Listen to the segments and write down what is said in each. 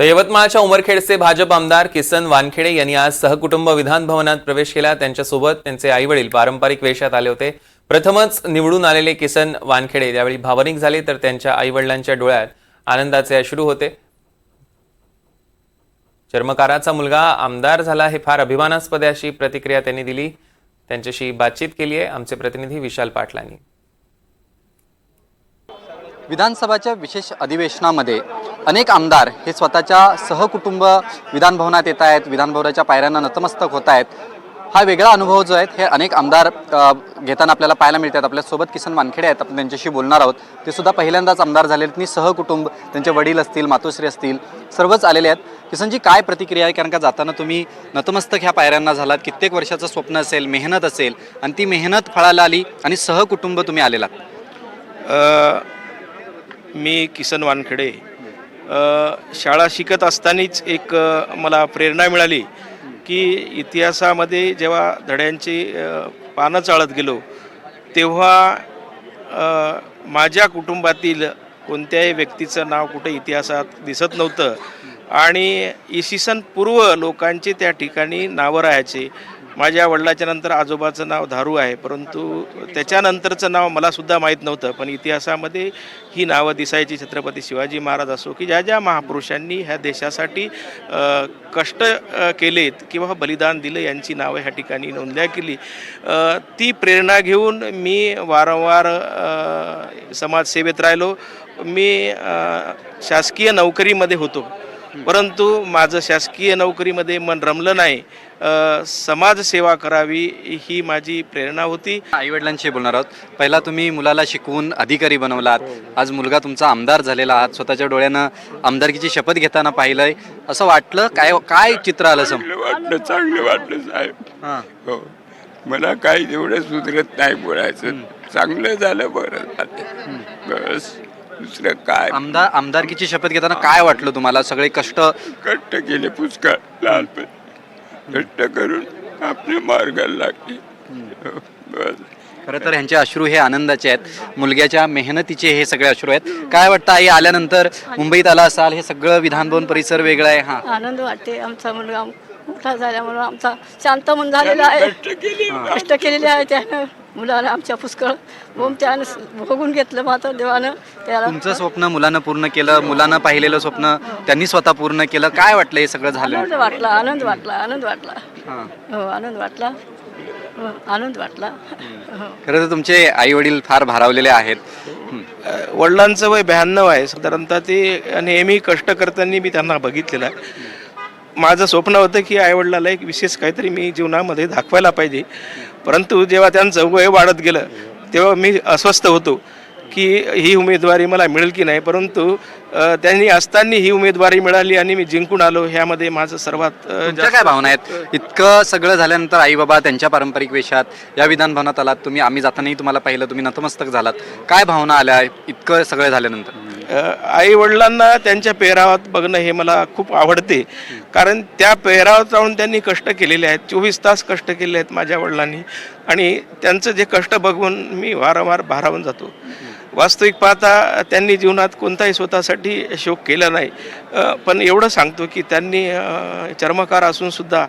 तर यवतमाळच्या उमरखेडचे भाजप आमदार किसन वानखेडे यांनी आज सहकुटुंब विधान भवनात प्रवेश केला. त्यांच्यासोबत त्यांचे आईवडील पारंपरिक वेशात आले होते. प्रथमच निवडून आलेले किसन वानखेडे यावेळी भावनिक झाले तर त्यांच्या आईवडिलांच्या डोळ्यात आनंदाचे अश्रू होते. चर्मकाराचा मुलगा आमदार झाला हे फार अभिमानास्पद अशी प्रतिक्रिया त्यांनी दिली. त्यांच्याशी बातचीत केली आहे. आमचे प्रतिनिधी विशाल पाटलांनी. विधानसभाच्या विशेष अधिवेशनामध्ये अनेक आमदार हे स्वतःच्या सहकुटुंब विधानभवनात येत आहेत विधानभवनाच्या पायऱ्यांना नतमस्तक होत आहेत. हा वेगळा अनुभव जो आहे हे अनेक आमदार घेताना आपल्याला पाहायला मिळतात. आपल्यासोबत किसन वानखेडे आहेत आपण त्यांच्याशी बोलणार आहोत. ते सुद्धा पहिल्यांदाच आमदार झालेले आहेत. आणि सहकुटुंब त्यांचे वडील असतील मातोश्री असतील सर्वच आलेले आहेत. किसनजी काय प्रतिक्रिया आहे? कारण का जाताना तुम्ही नतमस्तक ह्या पायऱ्यांना झालात. कित्येक वर्षाचं स्वप्न असेल मेहनत असेल आणि ती मेहनत फळाला आली आणि सहकुटुंब तुम्ही आलेलात. मी किसन वानखेडे. शाळा शिकत असतानाच एक मला प्रेरणा मिळाली की इतिहासामध्ये जेव्हा धड्यांची पानं चाळत गेलो तेव्हा माझ्या कुटुंबातील कोणत्याही व्यक्तीचं नाव कुठे इतिहासात दिसत नव्हतं. आणि इसवी सन पूर्व लोकांचे त्या ठिकाणी नावं राहायचे. माझ्या वडिलाच्या नंतर आजोबाचं नाव धारू आहे परंतु त्याच्यानंतरचं नाव मला सुद्धा माहीत नव्हतं पण इतिहासामध्ये ही नावं दिसायची छत्रपती शिवाजी महाराज असो की ज्या ज्या महापुरुषांनी ह्या देशासाठी कष्ट केलेत किंवा बलिदान दिलं यांची नावं ह्या ठिकाणी नोंदल्या केली ती प्रेरणा घेऊन मी वारंवार समाजसेवेत राहिलो. मी शासकीय नोकरीमध्ये होतो. परंतु माझं शासकीय नोकरीमध्ये मन रमलं नाही समाजसेवा करावी ही माझी प्रेरणा होती. आई वडिलांशी बोलणार आहोत. पहिला तुम्ही मुलाला शिकवून अधिकारी बनवलात. आज मुलगा तुमचा आमदार झालेला आहात. स्वतःच्या डोळ्यानं आमदारकीची शपथ घेताना पाहिलंय. असं वाटलं? काय काय चित्र आलं सम चांगलं वाटलं चांगलं वाटलं साहेब. हां. हो. मला काही एवढं सुधरत नाही बोलायचं. चांगलं झालं बरं. झालं बस. दुसरं काय? आमदार आमदारकीची शपथ घेताना काय वाटलं तुम्हाला? सगळे कष्ट कष्ट केले पुष्कळ लहानपण कष्ट करून आपल्या मार्गाला लागले. बस. खरं तर ह्यांचे अश्रू हे आनंदाचे आहेत. मुलग्याच्या मेहनतीचे हे सगळे अश्रू आहेत. काय वाटतं आई आल्यानंतर? मुंबईत आला असाल हे सगळं विधानभवन परिसर वेगळं आहे हां. आनंद वाटते. आमचा मुलगा मोठा झाल्यामुळं आमचा शांत मन झालेला आहे. कष्ट केले कष्ट केलेले आहे त्यानं. मुलाला आमच्या पुष्कळ त्यानं भोगून घेतलं मात्र देवानं. त्याला तुमचं स्वप्न मुलानं पूर्ण केलं मुलानं पाहिलेलं स्वप्न त्यांनी स्वतः पूर्ण केलं. काय वाटलं हे सगळं झालं? आनंद वाटला आनंद वाटला आनंद वाटला. हां. हो आनंद वाटला. हो, आनंद वाटला. हो. खरं तर तुमचे आई वडील फार भारावलेले आहेत. हं. वडिलांचं वय ब्याण्णव आहे. साधारणतः ते नेहमी कष्ट करताना मी त्यांना बघितलेलं आहे. माझं स्वप्न होतं की आईवडिलाला एक विशेष काहीतरी मी जीवनामध्ये दाखवायला पाहिजे. परंतु जेव्हा त्यांचं वय वाढत गेलं तेव्हा मी अस्वस्थ होतो की ही उमेदवारी मला मिळेल की नाही. परंतु त्यांनी असताना ही उमेदवारी मिळाली आणि मी जिंकून आलो ह्यामध्ये माझं सर्वात काय भावना आहेत? इतकं सगळं झाल्यानंतर आई बाबा त्यांच्या पारंपरिक वेशात या विधान भवनात आलात. तुम्ही आम्ही जातानाही तुम्हाला पाहिलं तुम्ही नतमस्तक झालात. काय भावना आल्या इतकं सगळं झाल्यानंतर? आई वडिलांना त्यांच्या पेहरावात बघणं हे मला खूप आवडते. कारण त्या पेहरावात राहून त्यांनी कष्ट केलेले आहेत. चोवीस तास कष्ट केले आहेत माझ्या वडिलांनी. आणि त्यांचं जे कष्ट बघून मी वारंवार भारावून जातो. वास्तविक पाहता त्यांनी जीवनात कोणताही स्वतःसाठी शोक केला नाही. पण एवढं सांगतो की त्यांनी चर्मकार असूनसुद्धा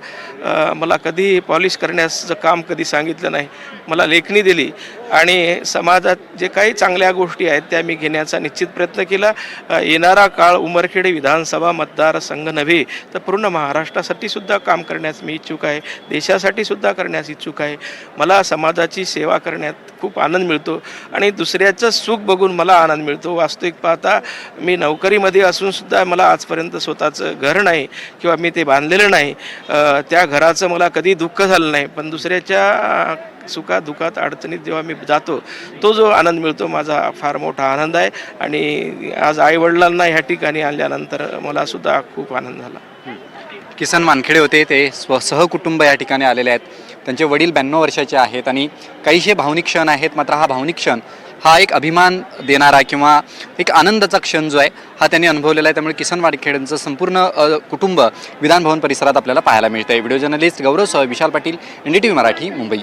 मला कधी पॉलिश करण्याचं काम कधी सांगितलं नाही. मला लेखणी दिली आणि समाजात जे काही चांगल्या गोष्टी आहेत त्या मी घेण्याचा निश्चित प्रयत्न केला. येणारा काळ उमरखेडे विधानसभा मतदारसंघ नव्हे तर पूर्ण महाराष्ट्रासाठी सुद्धा काम करण्यास मी इच्छुक आहे. देशासाठी सुद्धा करण्यास इच्छुक आहे. मला समाजाची सेवा करण्यात खूप आनंद मिळतो. आणि दुसऱ्याचं सुख बघून मला आनंद मिळतो. वास्तविक पाहता मी नोकरीमध्ये असून सुद्धा मला आजपर्यंत स्वतःचं घर नाही किंवा मी ते बांधलेलं नाही. त्या घराचं मला कधी दुःख झालं नाही. पण दुसऱ्याच्या सुखात दुखात अडचणीत जेव्हा मी जातो तो जो आनंद मिळतो माझा फार मोठा आनंद आहे. आणि आज आईवडिलांना ह्या ठिकाणी आणल्यानंतर मला सुद्धा खूप आनंद झाला. किसन मानखेडे होते. ते स्व सहकुटुंब या ठिकाणी आलेले आहेत. त्यांचे वडील ब्याण्णव वर्षाचे आहेत आणि काहीशे भावनिक क्षण आहेत. मात्र हा भावनिक क्षण हा एक अभिमान देणारा किंवा एक आनंदाचा क्षण जो आहे हा त्यांनी अनुभवलेला आहे. त्यामुळे किसन वाडखेडेंचं संपूर्ण कुटुंब विधानभवन परिसरात आपल्याला पाहायला मिळतं आहे व्हिडिओ जर्नलिस्ट गौरव सह Vishal Patil N D T V Marathi Mumbai.